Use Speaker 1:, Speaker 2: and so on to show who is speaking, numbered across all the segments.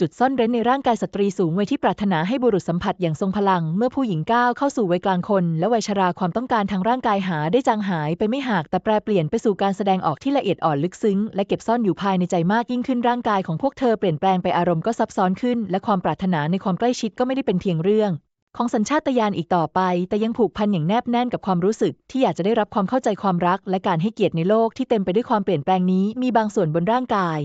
Speaker 1: จุดซ่อนเร้นในร่างกายสตรีสูงวัยที่ปรารถนาให้บุรุษสัมผัสอย่างทรงพลัง เมื่อผู้หญิงก้าวเข้าสู่วัยกลางคน และวัยชราความต้องการทางร่างกายหาได้จางหายไปไม่หากแต่แปรเปลี่ยนไปสู่การแสดงออกที่ละเอียดอ่อนลึกซึ้ง และเก็บซ่อนอยู่ภายในใจมากยิ่งขึ้นร่างกายของพวกเธอเปลี่ยนแปลงไปอารมณ์ก็ซับซ้อนขึ้น และความปรารถนาในความใกล้ชิดก็ไม่ได้เป็นเพียงเรื่องของสัญชาตญาณอีกต่อไป แต่ยังผูกพันอย่างแนบแน่นกับความรู้สึก ที่อยากจะได้รับความเข้าใจความรัก และการให้เกียรติในโลกที่เต็มไปด้วยความเปลี่ยนแปลงนี้มีบางส่วนบนร่างกาย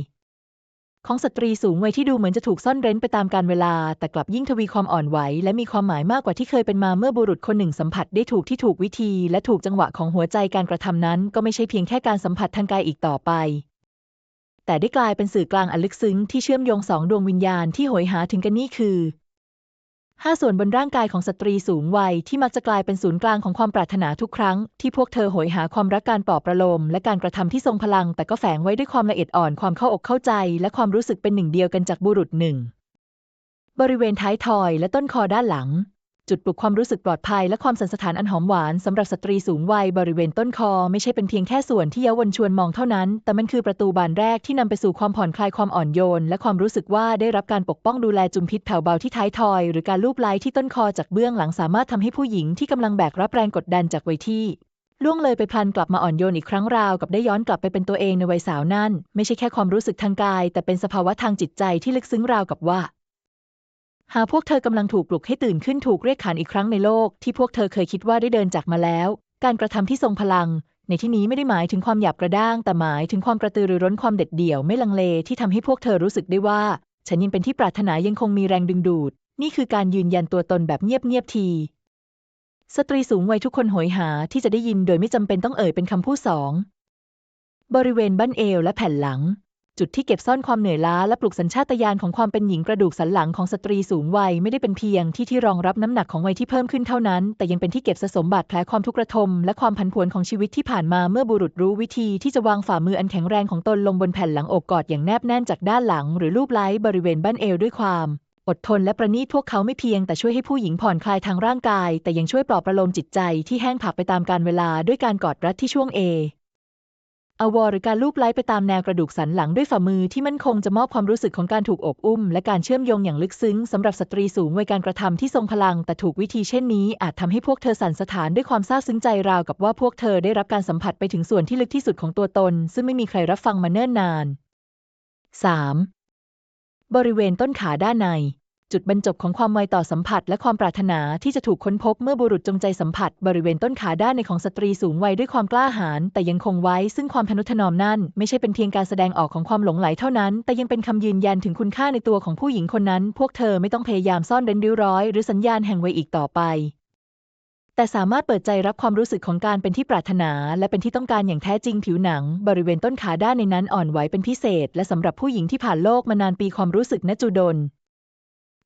Speaker 1: ของสตรีสูงวัยที่ดูเหมือนจะถูกซ่อนเร้นไปตามกาลเวลา แต่กลับยิ่งทวีความอ่อนไหว และมีความหมายมากกว่าที่เคยเป็นมาเมื่อบุรุษคนหนึ่งสัมผัสได้ถูกที่ถูกวิธี และถูกจังหวะของหัวใจการกระทำนั้น ก็ไม่ใช่เพียงแค่การสัมผัสทางกายอีกต่อไป แต่ได้กลายเป็นสื่อกลางอันลึกซึ้งที่เชื่อมโยงสองดวงวิญญาณที่โหยหาถึงกันนี่คือ ห้าส่วนบนร่างกายของสตรีสูงวัยที่มักจะกลายเป็นศูนย์กลางของความปรารถนาทุกครั้ง ที่พวกเธอโหยหาความรักการปลอบประโลม และการกระทำที่ทรงพลัง แต่ก็แฝงไว้ด้วยความละเอียดอ่อนความเข้าอกเข้าใจ และความรู้สึกเป็นหนึ่งเดียวกันจากบุรุษหนึ่ง บริเวณท้ายทอยและต้นคอด้านหลัง จุดปลุกความรู้สึกปลอดภัยและความสันสถานอันหอมหวานสำหรับสตรีสูงวัยบริเวณต้นคอ ไม่ใช่เป็นเพียงแค่ส่วนที่เยาวนชวนมองเท่านั้น แต่มันคือประตูบานแรกที่นำไปสู่ความผ่อนคลายความอ่อนโยน และความรู้สึกว่าได้รับการปกป้องดูแลจุมพิษแผ่วเบาที่ท้ายทอย หรือการลูบไล้ที่ต้นคอจากเบื้องหลังสามารถทำให้ผู้หญิงที่กำลังแบกรับแรงกดดันจากวัยที่ล่วงเลยไปพลันกลับมาอ่อนโยนอีกครั้งราวกับได้ย้อนกลับไปเป็นตัวเองในวัยสาวนั่น ไม่ใช่แค่ความรู้สึกทางกาย แต่เป็นสภาวะทางจิตใจที่ลึกซึ้งราวกับว่า หาพวกเธอกำลังถูกปลุกให้ตื่นขึ้นถูกเรียกขานอีกครั้งในโลก ที่พวกเธอเคยคิดว่าได้เดินจากมาแล้ว การกระทำที่ทรงพลัง ในที่นี้ไม่ได้หมายถึงความหยาบกระด้าง แต่หมายถึงความกระตือรือร้นความเด็ดเดี่ยวไม่ลังเลที่ทำให้พวกเธอรู้สึกได้ว่า ฉันยังเป็นที่ปรารถนายังคงมีแรงดึงดูด นี่คือการยืนยันตัวตนแบบเงียบๆทีสตรีสูงวัยทุกคนโหยหาที่จะได้ยินโดยไม่จำเป็นต้องเอ่ยเป็นคำพูดสอง บริเวณบั้นเอวและแผ่นหลัง จุดที่เก็บซ่อนความเหนื่อยล้าและปลุกสัญชาตญาณของความเป็นหญิงกระดูกสันหลังของสตรีสูงวัยไม่ได้เป็นเพียงที่ที่รองรับน้ำหนักของวัยที่เพิ่มขึ้นเท่านั้น แต่ยังเป็นที่เก็บสะสมบาดแผลความทุกข์ระทมและความผันผวนของชีวิตที่ผ่านมาเมื่อบุรุษรู้วิธีที่จะวางฝ่ามืออันแข็งแรงของตนลงบนแผ่นหลังอกกอดอย่างแนบแน่นจากด้านหลัง หรือลูบไล้บริเวณบั้นเอวด้วยความอดทนและประณีตพวกเขาไม่เพียงแต่ช่วยให้ผู้หญิงผ่อนคลายทางร่างกาย แต่ยังช่วยปลอบประโลมจิตใจที่แห้งผากไปตามกาลเวลาด้วยการกอดรัดที่ช่วงเอ อวอร์หรือการลูบไล้ไปตามแนวกระดูกสันหลังด้วยฝ่ามือที่มั่นคงจะมอบความรู้สึกของการถูกอบอุ้ม และการเชื่อมโยงอย่างลึกซึ้งสำหรับสตรีสูงวัยการกระทำที่ทรงพลัง แต่ถูกวิธีเช่นนี้ อาจทำให้พวกเธอสั่นสะท้านด้วยความซาบซึ้งใจราวกับว่าพวกเธอได้รับการสัมผัสไปถึงส่วนที่ลึกที่สุดของตัวตน ซึ่งไม่มีใครรับฟังมาเนิ่นนาน 3. บริเวณต้นขาด้านใน จุดบรรจบของความไวต่อสัมผัสและความปรารถนาที่จะถูกค้นพบเมื่อบุรุษจงใจสัมผัส บริเวณต้นขาด้านในของสตรีสูงวัยด้วยความกล้าหาญแต่ยังคงไว้ซึ่งความทนุถนอมนั่น ไม่ใช่เป็นเพียงการแสดงออกของความหลงไหลเท่านั้น แต่ยังเป็นคำยืนยันถึงคุณค่าในตัวของผู้หญิงคนนั้น พวกเธอไม่ต้องพยายามซ่อนเร้นริ้วร้อย หรือสัญญาณแห่งวัยอีกต่อไปแต่สามารถเปิดใจรับความรู้สึกของการเป็นที่ปรารถนา และเป็นที่ต้องการอย่างแท้จริงผิวหนัง บริเวณต้นขาด้านในนั้นอ่อนไหวเป็นพิเศษ และสำหรับผู้หญิงที่ผ่านโลกมานานปีความรู้สึกณจุดน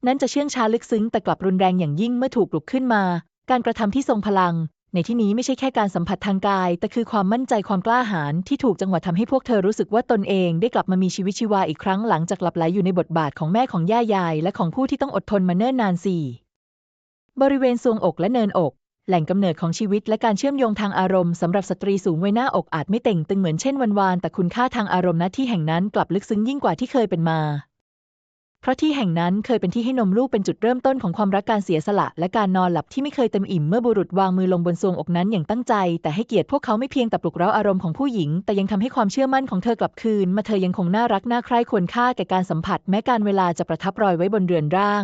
Speaker 1: นั้นจะเชื่องช้าลึกซึ้งแต่กลับรุนแรงอย่างยิ่งเมื่อถูกปลุกขึ้นมา การกระทำที่ทรงพลัง ในที่นี้ไม่ใช่แค่การสัมผัสทางกาย แต่คือความมั่นใจความกล้าหาญที่ถูกจังหวะทำให้พวกเธอรู้สึกว่าตนเองได้กลับมามีชีวิตชีวาอีกครั้งหลังจากหลับไหลอยู่ในบทบาทของแม่ของย่ายาย และของผู้ที่ต้องอดทนมาเนิ่นนานสี่บริเวณทรวงอกและเนินอกแหล่งกำเนิดของชีวิตและการเชื่อมโยงทางอารมณ์สำหรับสตรีสูงวัยหน้าอกอาจไม่เต่งตึงเหมือนเช่นวันวาน แต่คุณค่าทางอารมณ์ณที่แห่งนั้นกลับลึกซึ้งยิ่งกว่าที่เคยเป็นมา เพราะที่แห่งนั้นเคยเป็นที่ให้นมลูกเป็นจุดเริ่มต้นของความรักการเสียสละ และการนอนหลับที่ไม่เคยเต็มอิ่มเมื่อบุรุษวางมือลงบนทรวงอกนั้นอย่างตั้งใจ แต่ให้เกียรติพวกเขาไม่เพียงแต่ปลุกเร้าอารมณ์ของผู้หญิง แต่ยังทำให้ความเชื่อมั่นของเธอกลับคืน มาเธอยังคงน่ารักน่าใคร่ควรค่าแก่การสัมผัส แม้การเวลาจะประทับรอยไว้บนเรือนร่าง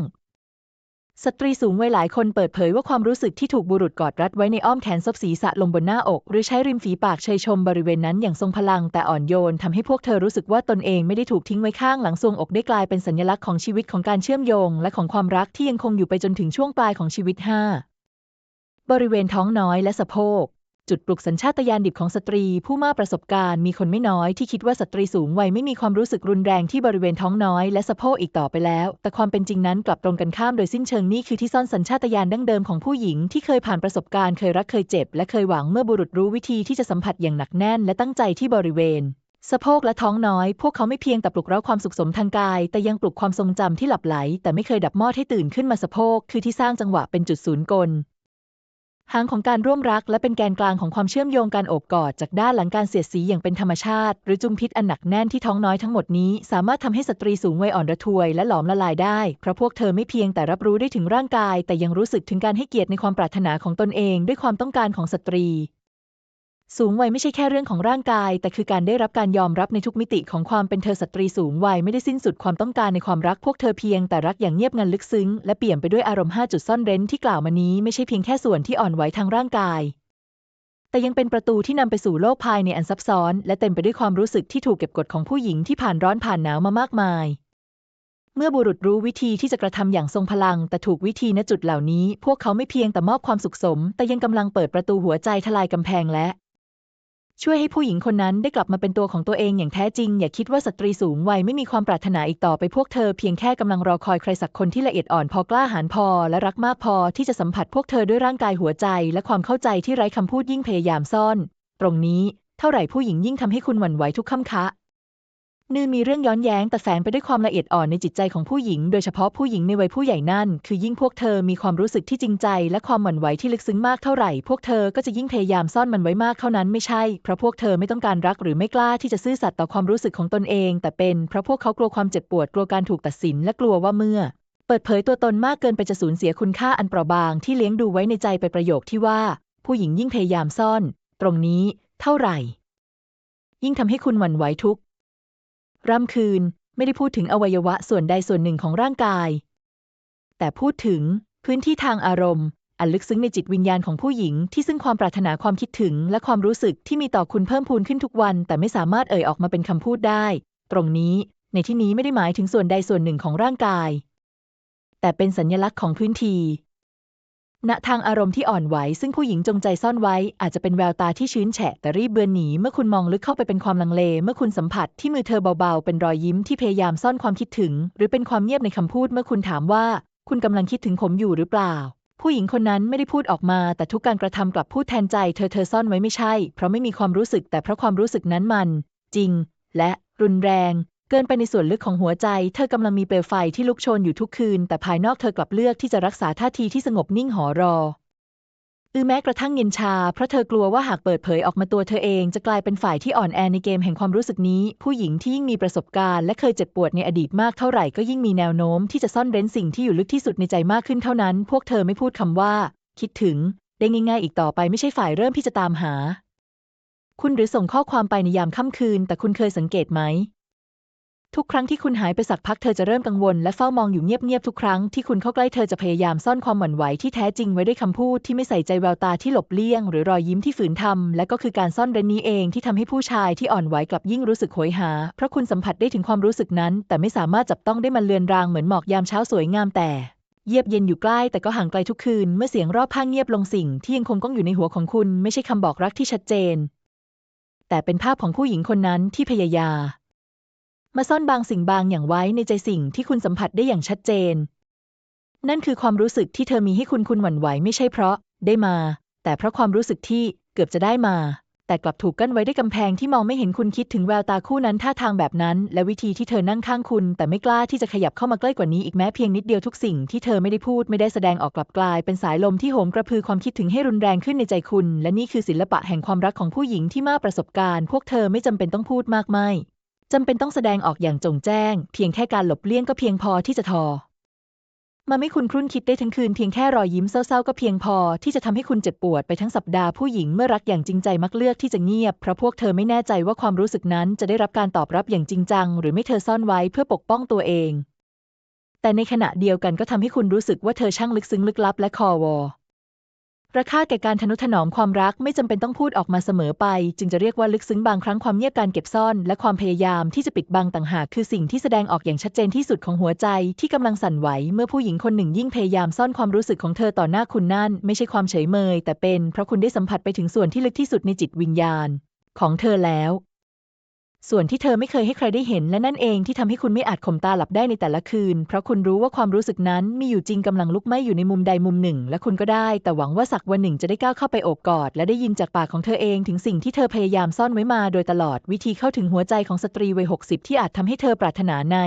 Speaker 1: สตรีสูงวัยหลายคนเปิดเผยว่าความรู้สึกที่ถูกบุรุษกอดรัดไว้ในอ้อมแขนซบศีรษะลงบนหน้าอก หรือใช้ริมฝีปากเชยชมบริเวณนั้นอย่างทรงพลังแต่อ่อนโยนทำให้พวกเธอรู้สึกว่าตนเองไม่ได้ถูกทิ้งไว้ข้างหลังทรวงอกได้กลายเป็นสัญลักษณ์ของชีวิตของการเชื่อมโยง และของความรักที่ยังคงอยู่ไปจนถึงช่วงปลายของชีวิตห้าบริเวณท้องน้อยและสะโพก จุดปลุกสัญชาตญาณดิบของสตรีผู้มากประสบการณ์มีคนไม่น้อยที่คิดว่าสตรีสูงวัยไม่มีความรู้สึกรุนแรงที่บริเวณท้องน้อย และสะโพกอีกต่อไปแล้ว แต่ความเป็นจริงนั้นกลับตรงกันข้ามโดยสิ้นเชิงนี่คือที่ซ่อนสัญชาตญาณดั้งเดิมของผู้หญิงที่เคยผ่านประสบการณ์เคยรักเคยเจ็บ และเคยหวังเมื่อบุรุษรู้วิธีที่จะสัมผัสอย่างหนักแน่น และตั้งใจที่บริเวณสะโพกและท้องน้อย พวกเขาไม่เพียงแต่ปลุกเร้าความสุขสมทางกาย แต่ยังปลุกความทรงจำที่หลับไหล แต่ไม่เคยดับมอดให้ตื่นขึ้นมาสะโพก คือที่สร้างจังหวะเป็นจุดศูนย์กล หางของการร่วมรักและเป็นแกนกลางของความเชื่อมโยงการโอบกอดจากด้านหลังการเสียดสีอย่างเป็นธรรมชาติ หรือจุมพิษอันหนักแน่นที่ท้องน้อยทั้งหมดนี้ สามารถทำให้สตรีสูงวัยอ่อนระทวยและหลอมละลายได้ เพราะพวกเธอไม่เพียงแต่รับรู้ได้ถึงร่างกาย แต่ยังรู้สึกถึงการให้เกียรติในความปรารถนาของตนเอง ด้วยความต้องการของสตรี สูงวัยไม่ใช่แค่เรื่องของร่างกาย แต่คือการได้รับการยอมรับในทุกมิติของความเป็นเธอสตรีสูงวัยไม่ได้สิ้นสุดความต้องการในความรักพวกเธอเพียงแต่รักอย่างเงียบงันลึกซึ้ง และเปี่ยมไปด้วยอารมณ์5จุดซ่อนเร้นที่กล่าวมานี้ไม่ใช่เพียงแค่ส่วนที่อ่อนไหวทางร่างกาย แต่ยังเป็นประตูที่นำไปสู่โลกภายในอันซับซ้อน และเต็มไปด้วยความรู้สึกที่ถูกเก็บกดของผู้หญิงที่ผ่านร้อนผ่านหนาวมามากมายเมื่อบุรุษรู้วิธีที่จะกระทำอย่างทรงพลัง แต่ถูกวิธีณจุดเหล่านี้ พวกเขาไม่เพียงแต่มอบความสุขสม แต่ยังกำลังเปิดประตูหัวใจทลายกำแพงและ ช่วยให้ผู้หญิงคนนั้นได้กลับมาเป็นตัวของตัวเองอย่างแท้จริง อย่าคิดว่าสตรีสูงวัยไม่มีความปรารถนาอีกต่อไปพวกเธอเพียงแค่กำลังรอคอยใครสักคนที่ละเอียดอ่อนพอกล้าหาญพอ และรักมากพอที่จะสัมผัสพวกเธอด้วยร่างกายหัวใจ และความเข้าใจที่ไร้คำพูดยิ่งพยายามซ่อน ตรงนี้เท่าไหร่ผู้หญิงยิ่งทำให้คุณหวั่นไหวทุกค่ำคะ นื่นมีเรื่องย้อนแย้งแต่แฝงไปด้วยความละเอียดอ่อนในจิตใจของผู้หญิง โดยเฉพาะผู้หญิงในวัยผู้ใหญ่นั่น คือยิ่งพวกเธอมีความรู้สึกที่จริงใจ และความหวั่นไหวที่ลึกซึ้งมากเท่าไหร่ พวกเธอก็จะยิ่งพยายามซ่อนมันไว้มากเท่านั้นไม่ใช่ เพราะพวกเธอไม่ต้องการรักหรือไม่กล้าที่จะซื่อสัตย์ต่อความรู้สึกของตนเอง แต่เป็นเพราะพวกเขากลัวความเจ็บปวดกลัวการถูกตัดสินและกลัวว่าเมื่อเปิดเผยตัวตนมากเกินไปจะสูญเสียคุณค่าอันเปราะบางที่เลี้ยงดูไว้ในใจไปประโยคที่ว่า ผู้หญิงยิ่งพยายามซ่อน ตรงนี้ เท่าไหร่ ยิ่งทำให้คุณหวั่นไหวทุก ร่ำคืนไม่ได้พูดถึงอวัยวะส่วนใดส่วนหนึ่งของร่างกาย แต่พูดถึงพื้นที่ทางอารมณ์ อันลึกซึ้งในจิตวิญญาณของผู้หญิง ที่ซึ่งความปรารถนาความคิดถึง และความรู้สึกที่มีต่อคุณเพิ่มพูนขึ้นทุกวัน แต่ไม่สามารถเอ่ยออกมาเป็นคำพูดได้ ตรงนี้ ในที่นี้ไม่ได้หมายถึงส่วนใดส่วนหนึ่งของร่างกาย แต่เป็นสัญลักษณ์ของพื้นที่ ณทางอารมณ์ที่อ่อนไหวซึ่งผู้หญิงจงใจซ่อนไว้ อาจจะเป็นแววตาที่ชื้นแฉะแต่รีบเบือนหนี เมื่อคุณมองลึกเข้าไปเป็นความลังเล เมื่อคุณสัมผัสที่มือเธอเบาๆ เป็นรอยยิ้มที่พยายามซ่อนความคิดถึง หรือเป็นความเงียบในคำพูดเมื่อคุณถามว่า คุณกำลังคิดถึงผมอยู่หรือเปล่า ผู้หญิงคนนั้นไม่ได้พูดออกมา แต่ทุกการกระทำกลับพูดแทนใจ เธอเธอซ่อนไว้ไม่ใช่ เพราะไม่มีความรู้สึกแต่เพราะความรู้สึกนั้นมัน จริง และ รุนแรง เกินไปในส่วนลึกของหัวใจ เธอกำลังมีเปลวไฟที่ลุกโชนอยู่ทุกคืน แต่ภายนอกเธอกลับเลือกที่จะรักษาท่าทีที่สงบนิ่งหอรอ อือแม้กระทั่งเย็นชา เพราะเธอกลัวว่าหากเปิดเผยออกมาตัวเธอเองจะกลายเป็นฝ่ายที่อ่อนแอในเกมแห่งความรู้สึกนี้ ผู้หญิงที่ยิ่งมีประสบการณ์และเคยเจ็บปวดในอดีตมากเท่าไหร่ก็ยิ่งมีแนวโน้มที่จะซ่อนเร้นสิ่งที่อยู่ลึกที่สุดในใจมากขึ้นเท่านั้น พวกเธอไม่พูดคำว่า คิดถึง ได้ง่ายๆอีกต่อไปไม่ใช่ฝ่ายเริ่มที่จะตามหา คุณหรือส่งข้อความไปในยามค่ำคืน แต่คุณเคยสังเกตไหม ทุกครั้งที่คุณหายไปสักพักเธอจะเริ่มกังวลและเฝ้ามองอยู่เงียบๆทุกครั้งที่คุณเข้าใกล้เธอจะพยายามซ่อนความหวั่นไหวที่แท้จริงไว้ด้วยคำพูดที่ไม่ใส่ใจแววตาที่หลบเลี่ยง หรือรอยยิ้มที่ฝืนทำและก็คือการซ่อนเร้นนี้เองที่ทำให้ผู้ชายที่อ่อนไหวกลับยิ่งรู้สึกโหยหา เพราะคุณสัมผัสได้ถึงความรู้สึกนั้น แต่ไม่สามารถจับต้องได้มันเลือนรางเหมือนหมอกยามเช้าสวยงามแต่เยียบเย็นอยู่ใกล้แต่ก็ห่างไกลทุกคืน เมื่อเสียงรอบข้างเงียบลงสิ่งที่ยังคงก้องอยู่ในหัวของคุณ ไม่ใช่คำบอกรักที่ชัดเจน แต่เป็นภาพของผู้หญิงคนนั้นที่พยายาม มาซ่อนบางสิ่งบางอย่างไว้ในใจสิ่งที่คุณสัมผัสได้อย่างชัดเจน นั่นคือความรู้สึกที่เธอมีให้คุณคุณหวั่นไหวไม่ใช่เพราะได้มา แต่เพราะความรู้สึกที่เกือบจะได้มา แต่กลับถูกกั้นไว้ด้วยกำแพงที่มองไม่เห็นคุณคิดถึงแววตาคู่นั้นท่าทางแบบนั้น และวิธีที่เธอนั่งข้างคุณ แต่ไม่กล้าที่จะขยับเข้ามาใกล้กว่านี้อีกแม้เพียงนิดเดียวทุกสิ่งที่เธอไม่ได้พูดไม่ได้แสดงออกกลับกลาย เป็นสายลมที่โหมกระพือความคิดถึงให้รุนแรงขึ้นในใจคุณ และนี่คือศิลปะแห่งความรักของผู้หญิงที่มากประสบการณ์ พวกเธอไม่จำเป็นต้องพูดมากไม่ จำเป็นต้องแสดงออกอย่างจงแจ้ง เพียงแค่การหลบเลี่ยงก็เพียงพอที่จะทอมาไม่คุณครุ่นคิดได้ทั้งคืนเพียงแค่รอยยิ้มเศร้าๆ ก็เพียงพอที่จะทำให้คุณเจ็บปวดไปทั้งสัปดาห์ผู้หญิงเมื่อรักอย่างจริงใจมักเลือกที่จะเงียบ เพราะพวกเธอไม่แน่ใจว่าความรู้สึกนั้นจะได้รับการตอบรับอย่างจริงจัง หรือไม่เธอซ่อนไว้เพื่อปกป้องตัวเอง แต่ในขณะเดียวกันก็ทำให้คุณรู้สึกว่าเธอช่างลึกซึ้งลึกลับและคอวอ ราคาแก่การทนุถนอมความรักไม่จำเป็นต้องพูดออกมาเสมอไป จึงจะเรียกว่าลึกซึ้งบางครั้งความเงียบการเก็บซ่อน และความพยายามที่จะปิดบังต่างหากคือสิ่งที่แสดงออกอย่างชัดเจนที่สุดของหัวใจ ที่กำลังสั่นไหว เมื่อผู้หญิงคนหนึ่งยิ่งพยายามซ่อนความรู้สึกของเธอต่อหน้าคุณนั่น ไม่ใช่ความเฉยเมย แต่เป็นเพราะคุณได้สัมผัสไปถึงส่วนที่ลึกที่สุดในจิตวิญญาณ ของเธอแล้ว ส่วนที่เธอไม่เคยให้ใครได้เห็นและนั่นเองที่ทำให้คุณไม่อาจข่มตาหลับได้ในแต่ละคืน เพราะคุณรู้ว่าความรู้สึกนั้นมีอยู่จริงกำลังลุกไหม้อยู่ในมุมใดมุมหนึ่ง และคุณก็ได้ แต่หวังว่าสักวันหนึ่งจะได้ก้าวเข้าไปโอบกอด และได้ยินจากปากของเธอเองถึงสิ่งที่เธอพยายามซ่อนไว้มาโดยตลอดวิธีเข้าถึงหัวใจของสตรีวัยหกสิบที่อาจทำให้เธอปรารถนาใน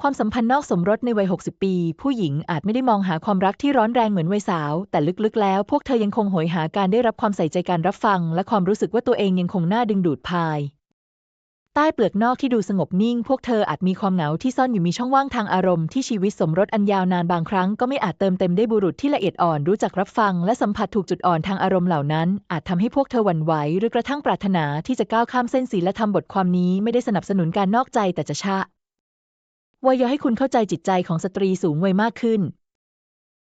Speaker 1: ความสัมพันธ์นอกสมรสในวัย 60 ปี ผู้หญิงอาจไม่ได้มองหาความรักที่ร้อนแรงเหมือนวัยสาว แต่ลึกๆ แล้ว พวกเธอยังคงโหยหาการได้รับความใส่ใจการรับฟัง และความรู้สึกว่าตัวเองยังคงน่าดึงดูดภาย ใต้เปลือกนอกที่ดูสงบนิ่ง พวกเธออาจมีความเหงาที่ซ่อนอยู่มีช่องว่างทางอารมณ์ที่ชีวิตสมรสอันยาวนานบางครั้งก็ไม่อาจเติมเต็มได้บุรุษที่ละเอียดอ่อนรู้จักรับฟัง และสัมผัสถูกจุดอ่อนทางอารมณ์เหล่านั้น อาจทำให้พวกเธอหวั่นไหวหรือกระทั่งปรารถนาที่จะก้าวข้ามเส้นศีลธรรมบทความนี้ไม่ได้สนับสนุนการนอกใจแต่จะชะวายอให้คุณเข้าใจจิตใจของสตรีสูงวัยมากขึ้น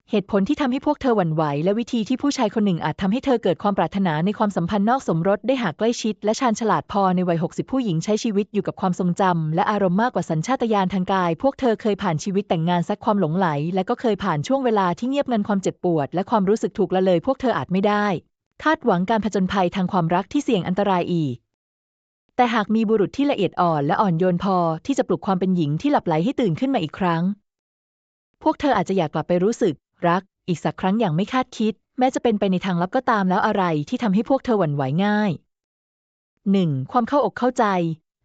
Speaker 1: เหตุผลที่ทำให้พวกเธอหวั่นไหว และวิธีที่ผู้ชายคนหนึ่งอาจทำให้เธอเกิดความปรารถนาในความสัมพันธ์นอกสมรสได้หากใกล้ชิด และชาญฉลาดพอในวัย 60 ผู้หญิงใช้ชีวิตอยู่กับความทรงจำและอารมณ์มากกว่าสัญชาตญาณทางกาย พวกเธอเคยผ่านชีวิตแต่งงานซักความหลงไหล และก็เคยผ่านช่วงเวลาที่เงียบงันความเจ็บปวด และความรู้สึกถูกละเลย พวกเธออาจไม่ได้ คาดหวังการผจญภัยทางความรักที่เสี่ยงอันตรายอีกแต่หากมีบุรุษที่ละเอียดอ่อนและอ่อนโยนพอที่จะปลุกความเป็นหญิงที่หลับไหลให้ตื่นขึ้นมาอีกครั้ง พวกเธออาจจะอยากกลับไปรู้สึก รัก อีกสักครั้งอย่างไม่คาดคิด แม้จะเป็นไปในทางลับก็ตามแล้วอะไรที่ทำให้พวกเธอหวั่นไหวง่าย 1. ความเข้าอกเข้าใจ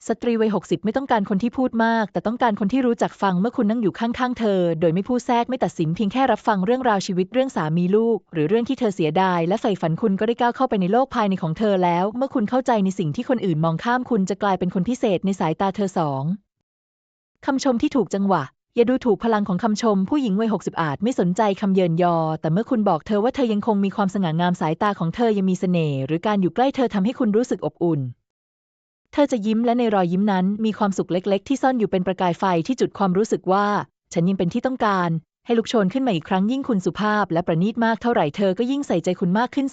Speaker 1: สตรีวัย60 ไม่ต้องการคนที่พูดมาก แต่ต้องการคนที่รู้จักฟังเมื่อคุณนั่งอยู่ข้างๆ เธอ โดยไม่พูดแทรกไม่ตัดสินเพียงแค่รับฟังเรื่องราวชีวิตเรื่องสามีลูก หรือเรื่องที่เธอเสียดาย และใฝ่ฝันคุณก็ได้ก้าวเข้าไปในโลกภายในของเธอแล้ว เมื่อคุณเข้าใจในสิ่งที่คนอื่นมองข้ามคุณจะกลายเป็นคนพิเศษในสายตาเธอสองคำชมที่ถูกจังหวะ อย่าดูถูกพลังของคำชม ผู้หญิงวัย60อาจไม่สนใจคำเยินยอ แต่เมื่อคุณบอกเธอว่าเธอยังคงมีความสง่างามสายตาของเธอยังมีเสน่ห์หรือการอยู่ใกล้เธอทำให้คุณรู้สึกอบอุ่น เธอจะยิ้มและในรอยยิ้มนั้นมีความสุขเล็ก ๆ ที่ซ่อนอยู่เป็นประกายไฟที่จุดความรู้สึกว่า ฉันยังเป็นที่ต้องการ ให้ลุกโชนขึ้นมาอีกครั้งยิ่งคุณสุภาพ และประณีตมากเท่าไหร่เธอก็ยิ่งใส่ใจคุณมากขึ้น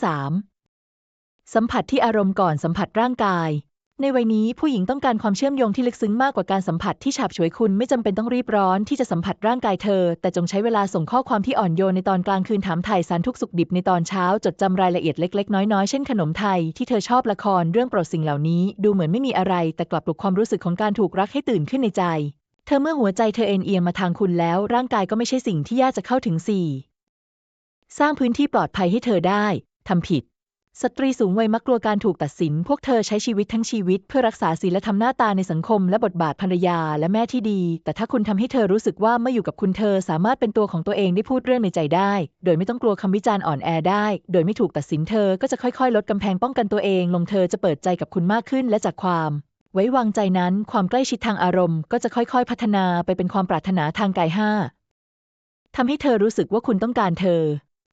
Speaker 1: 3. สัมผัสที่อารมณ์ก่อนสัมผัสร่างกาย ในวัยนี้ผู้หญิงต้องการความเชื่อมโยงที่ลึกซึ้งมากกว่าการสัมผัสที่ฉาบฉวยคุณไม่จำเป็นต้องรีบร้อนที่จะสัมผัสร่างกายเธอ แต่จงใช้เวลาส่งข้อความที่อ่อนโยนในตอนกลางคืนถามไถ่สารทุกสุขดิบในตอนเช้า จดจำรายละเอียดเล็ก ๆ น้อย ๆ เช่นขนมไทยที่เธอชอบละครเรื่องโปรดสิ่งเหล่านี้ ดูเหมือนไม่มีอะไร แต่กลับปลุกความรู้สึกของการถูกรักให้ตื่นขึ้นในใจ เธอเมื่อหัวใจเธอเอ็นเอียงมาทางคุณแล้ว ร่างกายก็ไม่ใช่สิ่งที่ยากจะเข้าถึงสี่สร้างพื้นที่ปลอดภัยให้เธอได้ทำผิด สตรีสูงวัยมักกลัวการถูกตัดสิน พวกเธอใช้ชีวิตทั้งชีวิต เพื่อรักษาศีลและทำหน้าตาในสังคม และบทบาทภรรยาและแม่ที่ดี แต่ถ้าคุณทำให้เธอรู้สึกว่าเมื่ออยู่กับคุณเธอสามารถเป็นตัวของตัวเองได้พูดเรื่องในใจได้ โดยไม่ต้องกลัวคำวิจารณ์อ่อนแอได้ โดยไม่ถูกตัดสินเธอก็จะค่อยๆ ลดกำแพงป้องกันตัวเอง ลงเธอจะเปิดใจกับคุณมากขึ้นและจากความ ไว้วางใจนั้น ความใกล้ชิดทางอารมณ์ ก็จะค่อยๆ พัฒนาไปเป็นความปรารถนาทางกายห้าทำให้เธอรู้สึกว่าคุณต้องการเธอ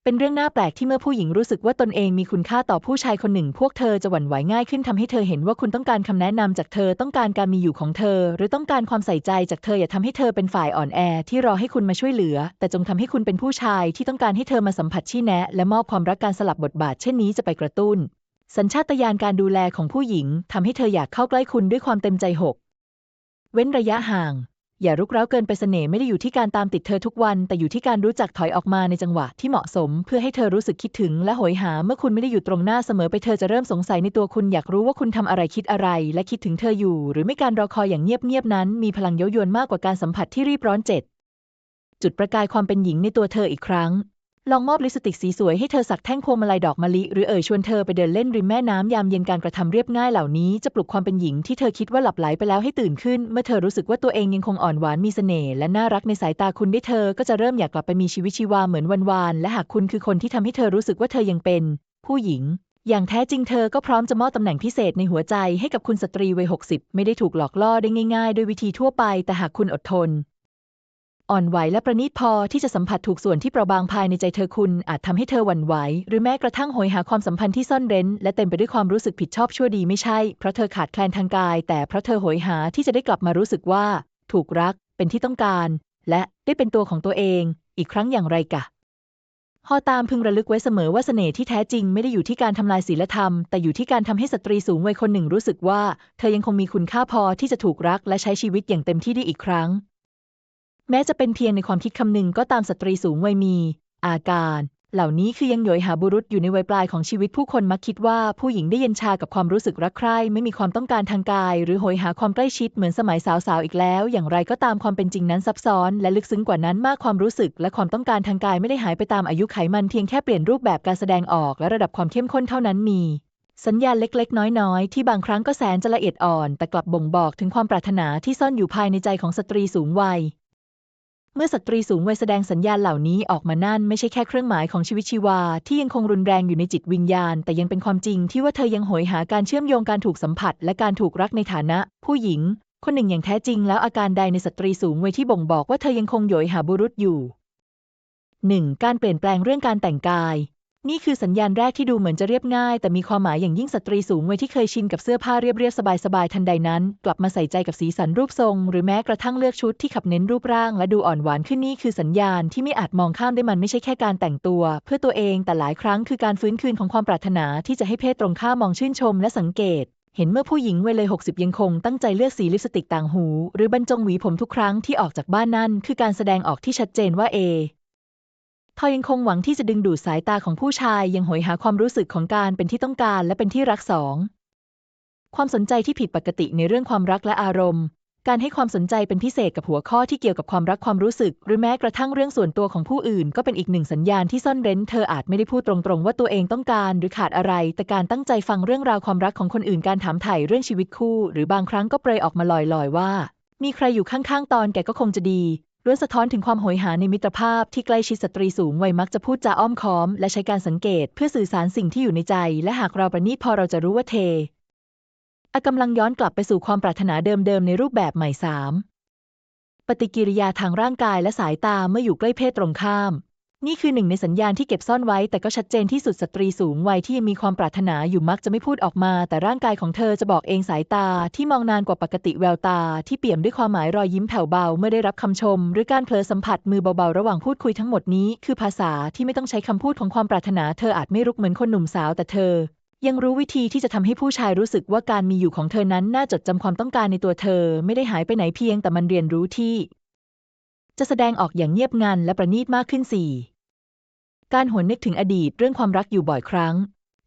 Speaker 1: เป็นเรื่องน่าแปลกที่เมื่อผู้หญิงรู้สึกว่าตนเองมีคุณค่าต่อผู้ชายคนหนึ่ง พวกเธอจะหวั่นไหวง่ายขึ้นทำให้เธอเห็นว่าคุณต้องการคำแนะนำจากเธอต้องการการมีอยู่ของเธอ หรือต้องการความใส่ใจจากเธออย่าทำให้เธอเป็นฝ่ายอ่อนแอ ที่รอให้คุณมาช่วยเหลือ แต่จงทำให้คุณเป็นผู้ชายที่ต้องการให้เธอมาสัมผัสชี้แนะ และมอบความรักการสลับบทบาทเช่นนี้จะไปกระตุ้น สัญชาตญาณการดูแลของผู้หญิงทำให้เธออยากเข้าใกล้คุณด้วยความเต็มใจหกเว้นระยะห่าง อย่ารุกเร้าเกินไปเสน่ห์ไม่ได้อยู่ที่การตามติดเธอทุกวัน แต่อยู่ที่การรู้จักถอยออกมาในจังหวะที่เหมาะสม เพื่อให้เธอรู้สึกคิดถึงและโหยหา เมื่อคุณไม่ได้อยู่ตรงหน้าเสมอไปเธอจะเริ่มสงสัยในตัวคุณอยากรู้ว่าคุณทำอะไรคิดอะไร และคิดถึงเธออยู่ หรือไม่การรอคอยอย่างเงียบๆนั้น มีพลังเย้ายวนมากกว่าการสัมผัสที่รีบร้อนเจ็ดจุดประกายความเป็นหญิงในตัวเธออีกครั้ง ลองมอบลิปสติกสีสวยให้เธอสักแท่งพวงมาลัยดอกมะลิ หรือเอ่ยชวนเธอไปเดินเล่นริมแม่น้ำยามเย็นการกระทำเรียบง่ายเหล่านี้จะปลุกความเป็นหญิงที่เธอคิดว่าหลับไหลไปแล้วให้ตื่นขึ้น เมื่อเธอรู้สึกว่าตัวเองยังคงอ่อนหวานมีเสน่ห์และน่ารักในสายตาคุณได้เธอก็จะเริ่มอยากกลับไปมีชีวิตชีวาเหมือนวันวานและหากคุณคือคนที่ทำให้เธอรู้สึกว่าเธอยังเป็น ผู้หญิง อย่างแท้จริงเธอก็พร้อมจะมอบตำแหน่งพิเศษในหัวใจให้กับคุณสตรีวัย60 ไม่ได้ถูกหลอกล่อได้ง่าย ๆ ด้วยวิธีทั่วไป แต่หากคุณอดทน อ่อนไหวและประณีตพอที่จะสัมผัสถูกส่วนที่เปราะบางภายในใจเธอคุณอาจทำให้เธอหวั่นไหว หรือแม้กระทั่งโหยหาความสัมพันธ์ที่ซ่อนเร้น และเต็มไปด้วยความรู้สึกผิดชอบชั่วดีไม่ใช่ เพราะเธอขาดแคลนทางกาย แต่เพราะเธอโหยหาที่จะได้กลับมารู้สึกว่า ถูกรัก เป็นที่ต้องการ และได้เป็นตัวของตัวเอง อีกครั้งอย่างไรกะฮอตามพึงระลึกไว้เสมอว่าเสน่ห์ที่แท้จริงไม่ได้อยู่ที่การทำลายศีลธรรม แต่อยู่ที่การทำให้สตรีสูงวัยคนหนึ่งรู้สึกว่า เธอยังคงมีคุณค่าพอที่จะถูกรักและใช้ชีวิตอย่างเต็มที่ได้อีกครั้ง แม้จะเป็นเพียงในความคิดคำหนึ่งก็ตามสตรีสูงวัยมี อาการ เหล่านี้คือยังโยยหาบุรุษอยู่ในวัยปลายของชีวิตผู้คนมักคิดว่าผู้หญิงได้เย็นชากับความรู้สึกรักใคร่ไม่มีความต้องการทางกาย หรือโหยหาความใกล้ชิดเหมือนสมัยสาวๆอีกแล้ว อย่างไรก็ตามความเป็นจริงนั้นซับซ้อน และลึกซึ้งกว่านั้นมากความรู้สึก และความต้องการทางกายไม่ได้หายไปตามอายุไขมันเพียงแค่เปลี่ยนรูปแบบการแสดงออกและระดับความเข้มข้นเท่านั้นมีสัญญาณเล็กๆ น้อยๆ ที่บางครั้งก็แสนจะละเอียดอ่อน แต่กลับบ่งบอกถึงความปรารถนาที่ซ่อนอยู่ภายในใจของสตรีสูงวัย มื่อสตรีสูงวัยแสดงสัญญาณเหล่านี้ออกมานั่นไม่ใช่แค่เครื่องหมายของชีวิตชีวา ที่ยังคงรุนแรงอยู่ในจิตวิญญาณ แต่ยังเป็นความจริงที่ว่าเธอยังหอยหาการเชื่อมโยงการถูกสัมผัส และการถูกรักในฐานะ ผู้หญิง คนหนึ่งอย่างแท้จริง แล้วอาการใดในสตรีสูงวัยที่บ่งบอกว่าเธอยังคงโหยหาบุรุษอยู่ 1. การเปลี่ยนแปลงเรื่องการแต่งกาย นี่คือสัญญาณแรกที่ดูเหมือนจะเรียบง่าย แต่มีความหมายอย่างยิ่งสตรีสูงวัยที่เคยชินกับเสื้อผ้าเรียบๆ สบายๆ ทันใดนั้น กลับมาใส่ใจกับสีสันรูปทรง หรือแม้กระทั่งเลือกชุดที่ขับเน้นรูปร่างและดูอ่อนหวานขึ้นนี่คือสัญญาณที่ไม่อาจมองข้ามได้มันไม่ใช่แค่การแต่งตัว เพื่อตัวเองแต่หลายครั้งคือการฟื้นคืนของความปรารถนาที่จะให้เพศตรงข้ามมองชื่นชมและสังเกตเห็นเมื่อผู้หญิงวัยเลย 60 ยังคงตั้งใจเลือกสีลิปสติกต่างหู หรือบรรจงหวีผมทุกครั้งที่ออกจากบ้านนั่น คือการแสดงออกที่ชัดเจนว่าเอ ทอยังคงหวังที่จะดึงดูดสายตาของผู้ชายยังโหยหาความรู้สึกของการเป็นที่ต้องการและเป็นที่รักสองความสนใจที่ผิดปกติในเรื่องความรักและอารมณ์ การให้ความสนใจเป็นพิเศษกับหัวข้อที่เกี่ยวกับความรักความรู้สึก หรือแม้กระทั่งเรื่องส่วนตัวของผู้อื่น ก็เป็นอีกหนึ่งสัญญาณที่ซ่อนเร้น เธออาจไม่ได้พูดตรงๆ ว่าตัวเองต้องการหรือขาดอะไร แต่การตั้งใจฟังเรื่องราวความรักของคนอื่นการถามถ่ายเรื่องชีวิตคู่ หรือ บางครั้งก็เปรยออกมาลอยๆว่า มีใครอยู่ข้างๆ ตอนแกก็คงจะดี ล้วนสะท้อนถึงความโหยหาในมิตรภาพที่ใกล้ชิดสตรีสูงวัยมักจะพูดจาอ้อมค้อม และใช้การสังเกตเพื่อสื่อสารสิ่งที่อยู่ในใจ และหากเราประนีตพอเราจะรู้ว่าเทอากำลังย้อนกลับไปสู่ความปรารถนาเดิมๆในรูปแบบใหม่สามปฏิกิริยาทางร่างกายและสายตาเมื่ออยู่ใกล้เพศตรงข้าม นี่คือหนึ่งในสัญญาณที่เก็บซ่อนไว้ แต่ก็ชัดเจนที่สุดสตรีสูงวัยที่ยังมีความปรารถนาอยู่มักจะไม่พูดออกมา แต่ร่างกายของเธอจะบอกเองสายตาที่มองนานกว่าปกติแววตา ที่เปี่ยมด้วยความหมายรอยยิ้มแผ่วเบาเมื่อได้รับคำชม หรือการเผลอสัมผัสมือเบาๆระหว่างพูดคุยทั้งหมดนี้ คือภาษาที่ไม่ต้องใช้คำพูดของความปรารถนา เธออาจไม่รุกเหมือนคนหนุ่มสาวแต่เธอ ยังรู้วิธีที่จะทำให้ผู้ชายรู้สึกว่าการมีอยู่ของเธอนั้นน่าจดจำความต้องการในตัวเธอ ไม่ได้หายไปไหนเพียง แต่มันเรียนรู้ที่ จะแสดงออกอย่างเงียบงันและประณีตมากขึ้นสี่การหวนนึกถึงอดีตเรื่องความรักอยู่บ่อยครั้ง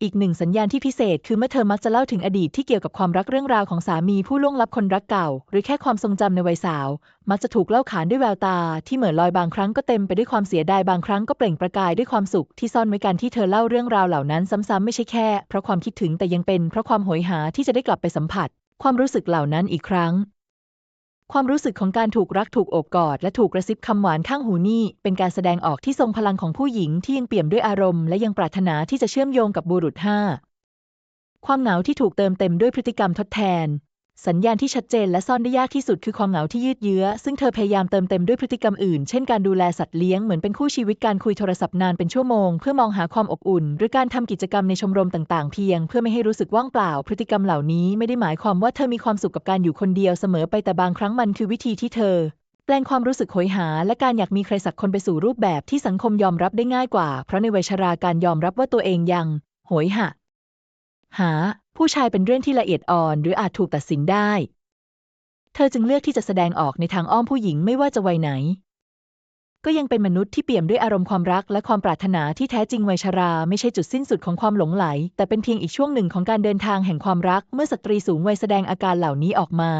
Speaker 1: อีกหนึ่งสัญญาณที่พิเศษคือเมื่อเธอมักจะเล่าถึงอดีตที่เกี่ยวกับความรักเรื่องราวของสามีผู้ล่วงลับคนรักเก่า หรือแค่ความทรงจำในวัยสาว มักจะถูกเล่าขานด้วยแววตา ที่เหมือนลอยบางครั้งก็เต็มไปด้วยความเสียดายบางครั้งก็เปล่งประกายด้วยความสุขที่ซ่อนไว้การที่เธอเล่าเรื่องราวเหล่านั้นซ้ำๆไม่ใช่แค่เพราะความคิดถึงแต่ยังเป็นเพราะความโหยหาที่จะได้กลับไปสัมผัส ความรู้สึกเหล่านั้นอีกครั้ง ความรู้สึกของการถูกรักถูกโอบกอด และถูกกระซิบคำหวานข้างหูนี่ เป็นการแสดงออกที่ทรงพลังของผู้หญิงที่ยังเปี่ยมด้วยอารมณ์และยังปรารถนาที่จะเชื่อมโยงกับบุรุษห้าความเหงาที่ถูกเติมเต็มด้วยพฤติกรรมทดแทน สัญญาณที่ชัดเจนและซ่อนได้ยากที่สุดคือความเหงาที่ยืดเยื้อ ซึ่งเธอพยายามเติมเต็มด้วยพฤติกรรมอื่น เช่นการดูแลสัตว์เลี้ยงเหมือนเป็นคู่ชีวิตการคุยโทรศัพท์นานเป็นชั่วโมง เพื่อมองหาความอบอุ่น หรือการทำกิจกรรมในชมรมต่างๆ เพียง เพื่อไม่ให้รู้สึกว่างเปล่า พฤติกรรมเหล่านี้ไม่ได้หมายความว่าเธอมีความสุขกับการอยู่คนเดียวเสมอไปแต่บางครั้งมันคือวิธีที่เธอแปลงความรู้สึกโหยหา และการอยากมีใครสักคนไปสู่รูปแบบที่สังคมยอมรับได้ง่ายกว่า เพราะในวัยชราการยอมรับว่าตัวเองยังโหยหาหา ผู้ชายเป็นเรื่องที่ละเอียดอ่อน หรืออาจถูกตัดสินได้ เธอจึงเลือกที่จะแสดงออกในทางอ้อมผู้หญิงไม่ว่าจะวัยไหน ก็ยังเป็นมนุษย์ที่เปี่ยมด้วยอารมณ์ความรักและความปรารถนาที่แท้จริงวัยชรา ไม่ใช่จุดสิ้นสุดของความหลงไหล แต่เป็นเพียงอีกช่วงหนึ่งของการเดินทางแห่งความรัก เมื่อสตรีสูงวัยแสดงอาการเหล่านี้ออกมา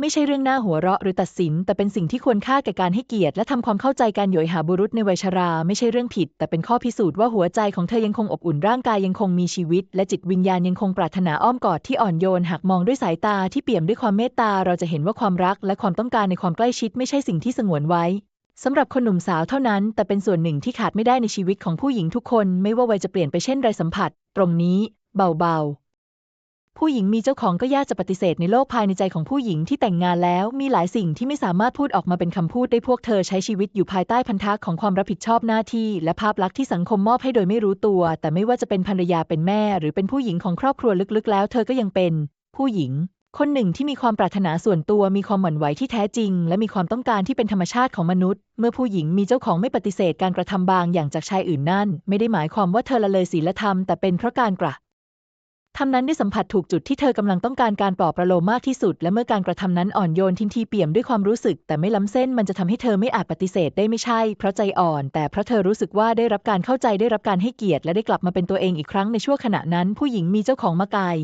Speaker 1: ไม่ใช่เรื่องน่าหัวเราะหรือตัดสิน แต่เป็นสิ่งที่ควรค่าแก่การให้เกียรติและทำความเข้าใจการโยยหาบุรุษในวัยชรา ไม่ใช่เรื่องผิด แต่เป็นข้อพิสูจน์ว่าหัวใจของเธอยังคงอบอุ่นร่างกายยังคงมีชีวิต และจิตวิญญาณยังคงปรารถนาอ้อมกอดที่อ่อนโยนหากมองด้วยสายตาที่เปี่ยมด้วยความเมตตาเราจะเห็นว่าความรัก และความต้องการในความใกล้ชิดไม่ใช่สิ่งที่สงวนไว้สำหรับคนหนุ่มสาวเท่านั้น แต่เป็นส่วนหนึ่งที่ขาดไม่ได้ในชีวิตของผู้หญิงทุกคน ไม่ว่าวัยจะเปลี่ยนไปเช่นไรสัมผัส ตรงนี้ เบาๆ ผู้หญิงมีเจ้าของก็ยากจะปฏิเสธในโลกภายในใจของผู้หญิงที่แต่งงานแล้ว มีหลายสิ่งที่ไม่สามารถพูดออกมาเป็นคำพูดได้พวกเธอใช้ชีวิตอยู่ภายใต้พันธะของความรับผิดชอบหน้าที่ และภาพลักษณ์ที่สังคมมอบให้โดยไม่รู้ตัว แต่ไม่ว่าจะเป็นภรรยาเป็นแม่ หรือเป็นผู้หญิงของครอบครัวลึกๆ แล้วเธอก็ยังเป็น ผู้หญิง คนหนึ่งที่มีความปรารถนาส่วนตัวมีความหวั่นไหวที่แท้จริง และมีความต้องการที่เป็นธรรมชาติของมนุษย์ เมื่อผู้หญิงมีเจ้าของไม่ปฏิเสธการกระทำบางอย่างจากชายอื่นนั่น ไม่ได้หมายความว่าเธอละเลยศีลธรรมแต่เป็นเพราะการกระ ทำนั้นได้สัมผัสถูกจุดที่เธอกำลังต้องการการปลอบประโลมมากที่สุด และเมื่อการกระทำนั้นอ่อนโยนทิ้งทีเปี่ยมด้วยความรู้สึก แต่ไม่ล้ำเส้นมันจะทำให้เธอไม่อาจปฏิเสธได้ไม่ใช่ เพราะใจอ่อน แต่เพราะเธอรู้สึกว่าได้รับการเข้าใจได้รับการให้เกียรติ และได้กลับมาเป็นตัวเองอีกครั้งในชั่วขณะนั้น ผู้หญิงมีเจ้าของมากาย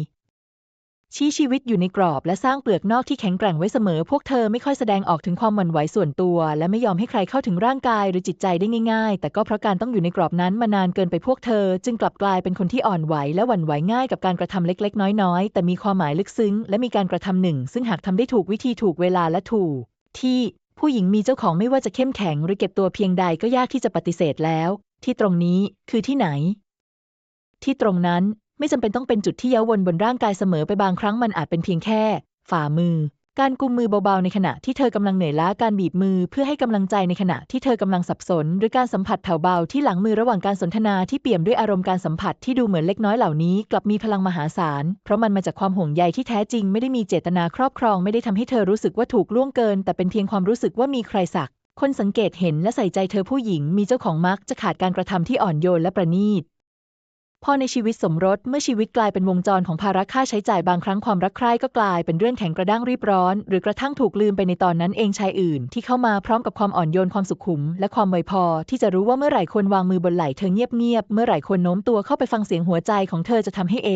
Speaker 1: ชี้ชีวิตอยู่ในกรอบและสร้างเปลือกนอกที่แข็งแกร่งไว้เสมอ พวกเธอไม่ค่อยแสดงออกถึงความหวั่นไหวส่วนตัว และไม่ยอมให้ใครเข้าถึงร่างกายหรือจิตใจได้ง่ายๆ แต่ก็เพราะการต้องอยู่ในกรอบนั้นมานานเกินไปพวกเธอ จึงกลับกลายเป็นคนที่อ่อนไหวและหวั่นไหวง่ายกับการกระทำเล็ก ๆ น้อยๆ แต่มีความหมายลึกซึ้ง และมีการกระทำหนึ่ง ซึ่งหากทำได้ถูกวิธีถูกเวลาและถูก ที่ผู้หญิงมีเจ้าของไม่ว่าจะเข้มแข็งหรือเก็บตัวเพียงใดก็ยากที่จะปฏิเสธแล้ว ที่ตรงนี้คือที่ไหน ที่ตรงนั้น ไม่จำเป็นต้องเป็นจุดที่เย้าวนบนร่างกายเสมอไปบางครั้งมันอาจเป็นเพียงแค่ ฝ่ามือ การกุมมือเบาๆในขณะที่เธอกำลังเหนื่อยล้าการบีบมือเพื่อให้กำลังใจในขณะที่เธอกำลังสับสน หรือการสัมผัสแผ่วเบาที่หลังมือระหว่างการสนทนาที่เปี่ยมด้วยอารมณ์การสัมผัสที่ดูเหมือนเล็กน้อยเหล่านี้ กลับมีพลังมหาศาล เพราะมันมาจากความห่วงใยที่แท้จริงไม่ได้มีเจตนาครอบครองไม่ได้ทำให้เธอรู้สึกว่าถูกล่วงเกิน แต่เป็นเพียงความรู้สึกว่ามีใครสักคนสังเกตเห็นและใส่ใจเธอผู้หญิงมีเจ้าของมักจะขาดการกระทำที่อ่อนโยนและประณีต พอในชีวิตสมรสเมื่อชีวิตกลายเป็นวงจรของภาระค่าใช้จ่ายบางครั้งความรักใคร่ก็กลายเป็นเรื่องแข็งกระด้างรีบร้อน หรือกระทั่งถูกลืมไปในตอนนั้นเองชายอื่น ที่เข้ามาพร้อมกับความอ่อนโยนความสุขุม และความไวพอ ที่จะรู้ว่าเมื่อไหร่ควรวางมือบนไหล่เธอเงียบๆเมื่อไหร่ควรโน้มตัวเข้าไปฟังเสียงหัวใจของเธอจะทำให้เอ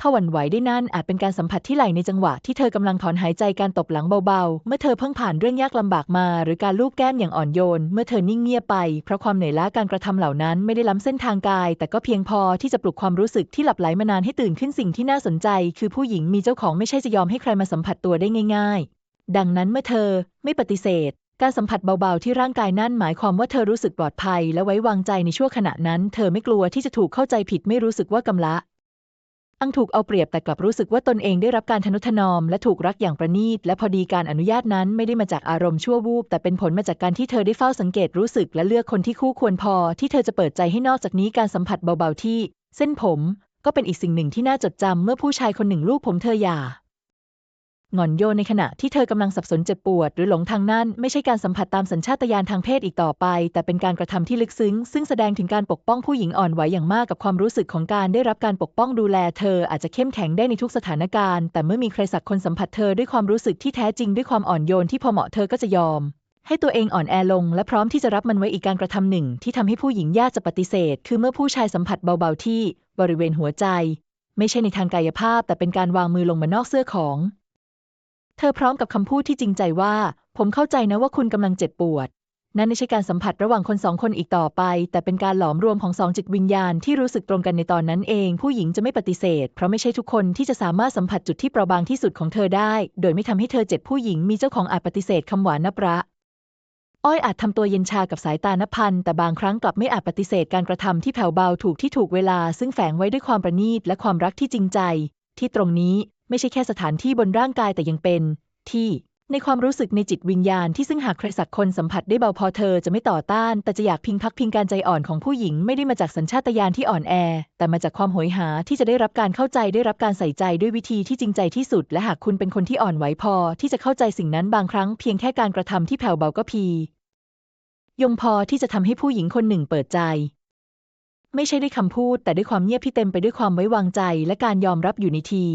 Speaker 1: ถ้าหวั่นไหวได้นั่นอาจเป็นการสัมผัสที่ไหล่ในจังหวะที่เธอกำลังถอนหายใจการตบหลังเบาๆ เมื่อเธอเพิ่งผ่านเรื่องยากลำบากมา หรือการลูบแก้มอย่างอ่อนโยน เมื่อเธอนิ่งเงียบไป เพราะความเหนื่อยล้าการกระทำเหล่านั้นไม่ได้ล้ำเส้นทางกาย แต่ก็เพียงพอที่จะปลุกความรู้สึกที่หลับไหลมานานให้ตื่นขึ้นสิ่งที่น่าสนใจ คือผู้หญิงมีเจ้าของไม่ใช่จะยอมให้ใครมาสัมผัสตัวได้ง่าย ๆ ดังนั้นเมื่อเธอไม่ปฏิเสธการสัมผัสเบาๆที่ร่างกายนั่นหมายความว่าเธอรู้สึกปลอดภัยและไว้วางใจในช่วงขณะนั้น เธอไม่กลัวที่จะถูกเข้าใจผิดไม่รู้สึกว่ากำละ อังถูกเอาเปรียบแต่กลับรู้สึกว่าตนเองได้รับการทนุถนอม และถูกรักอย่างประณีต และพอดีการอนุญาตนั้นไม่ได้มาจากอารมณ์ชั่ววูบ แต่เป็นผลมาจากการที่เธอได้เฝ้าสังเกตรู้สึก และเลือกคนที่คู่ควรพอ ที่เธอจะเปิดใจให้นอกจากนี้การสัมผัสเบาๆที่ เส้นผม ก็เป็นอีกสิ่งหนึ่งที่น่าจดจำเมื่อผู้ชายคนหนึ่งลูกผมเธออย่า งอนโยนในขณะที่เธอกำลังสับสนเจ็บปวด หรือหลงทางนั้นไม่ใช่การสัมผัสตามสัญชาตญาณทางเพศอีกต่อไป แต่เป็นการกระทำที่ลึกซึ้ง ซึ่งแสดงถึงการปกป้องผู้หญิงอ่อนไหวอย่างมากกับความรู้สึกของการได้รับการปกป้องดูแลเธออาจจะเข้มแข็งได้ในทุกสถานการณ์ แต่เมื่อมีใครสักคนสัมผัสเธอด้วยความรู้สึกที่แท้จริงด้วยความอ่อนโยนที่พอเหมาะเธอก็จะยอมให้ตัวเองอ่อนแอลงและพร้อมที่จะรับมันไว้อีกการกระทำหนึ่ง ที่ทำให้ผู้หญิงยากจะปฏิเสธ คือเมื่อผู้ชายสัมผัสเบาๆที่ บริเวณหัวใจ ไม่ใช่ในทางกายภาพ แต่เป็นการวางมือลงมานอกเสื้อของ เธอพร้อมกับคำพูดที่จริงใจว่า ผมเข้าใจนะว่าคุณกำลังเจ็บปวด นั่นไม่ใช่การสัมผัสระหว่างคนสองคนอีกต่อไป แต่เป็นการหลอมรวมของสองจิตวิญญาณที่รู้สึกตรงกันในตอนนั้นเอง ผู้หญิงจะไม่ปฏิเสธ เพราะไม่ใช่ทุกคนที่จะสามารถสัมผัสจุดที่เปราะบางที่สุดของเธอได้ โดยไม่ทำให้เธอเจ็บผู้หญิงมีเจ้าของอาจปฏิเสธคำหวานนับระอ้อยอาจทำตัวเย็นชากับสายตานพันแต่บางครั้งกลับไม่อาจปฏิเสธการกระทำที่แผ่วเบาถูกที่ถูกเวลา ซึ่งแฝงไว้ด้วยความประณีตและความรักที่จริงใจ ที่ตรงนี้ ไม่ใช่แค่สถานที่บนร่างกายแต่ยังเป็น ที่ในความรู้สึกในจิตวิญญาณที่ซึ่งหากใครสักคนสัมผัสได้เบาพอเธอจะไม่ต่อต้าน แต่จะอยากพิงพักพิงการใจอ่อนของผู้หญิงไม่ได้มาจากสัญชาตญาณที่อ่อนแอ แต่มาจากความโหยหาที่จะได้รับการเข้าใจได้รับการใส่ใจด้วยวิธีที่จริงใจที่สุด และหากคุณเป็นคนที่อ่อนไหวพอ ที่จะเข้าใจสิ่งนั้นบางครั้งเพียงแค่การกระทำที่แผ่วเบาก็พียงพอที่จะทำให้ผู้หญิงคนหนึ่งเปิดใจ ไม่ใช่ด้วยคำพูดแต่ด้วยความเงียบที่เต็มไปด้วยความไว้วางใจ และการยอมรับอยู่ในที